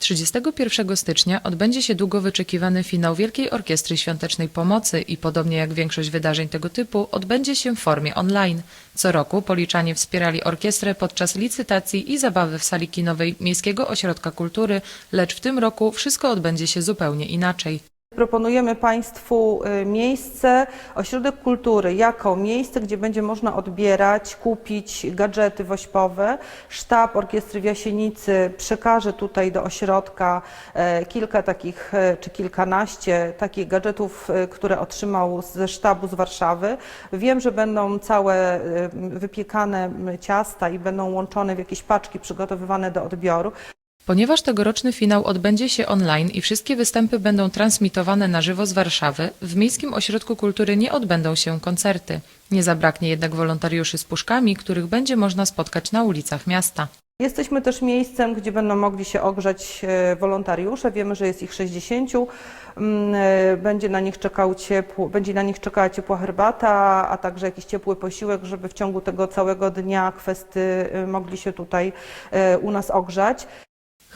31 stycznia odbędzie się długo wyczekiwany finał Wielkiej Orkiestry Świątecznej Pomocy i podobnie jak większość wydarzeń tego typu odbędzie się w formie online. Co roku Policzanie wspierali orkiestrę podczas licytacji i zabawy w sali kinowej Miejskiego Ośrodka Kultury, lecz w tym roku wszystko odbędzie się zupełnie inaczej. Proponujemy Państwu y, miejsce, ośrodek kultury jako miejsce, gdzie będzie można odbierać, kupić gadżety wośpowe. Sztab Orkiestry w Jasienicy przekaże tutaj do ośrodka e, kilka takich, e, czy kilkanaście takich gadżetów, e, które otrzymał ze sztabu z Warszawy. Wiem, że będą całe wypiekane ciasta i będą łączone w jakieś paczki przygotowywane do odbioru. Ponieważ tegoroczny finał odbędzie się online i wszystkie występy będą transmitowane na żywo z Warszawy, w Miejskim Ośrodku Kultury nie odbędą się koncerty. Nie zabraknie jednak wolontariuszy z puszkami, których będzie można spotkać na ulicach miasta. Jesteśmy też miejscem, gdzie będą mogli się ogrzać e, wolontariusze. Wiemy, że jest ich 60. Mm, e, Będzie na nich, czekał ciepło, będzie na nich czekała ciepła herbata, a także jakiś ciepły posiłek, żeby w ciągu tego całego dnia kwesty e, mogli się tutaj u nas ogrzać.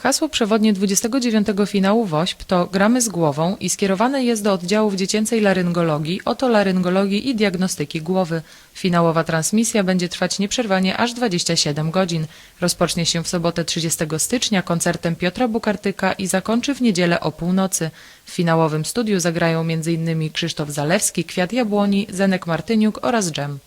Hasło przewodnie 29 finału WOŚP to Gramy z głową i skierowane jest do oddziałów dziecięcej laryngologii, otolaryngologii i diagnostyki głowy. Finałowa transmisja będzie trwać nieprzerwanie aż 27 godzin. Rozpocznie się w sobotę 30 stycznia koncertem Piotra Bukartyka i zakończy w niedzielę o północy. W finałowym studiu zagrają m.in. Krzysztof Zalewski, Kwiat Jabłoni, Zenek Martyniuk oraz Dżem.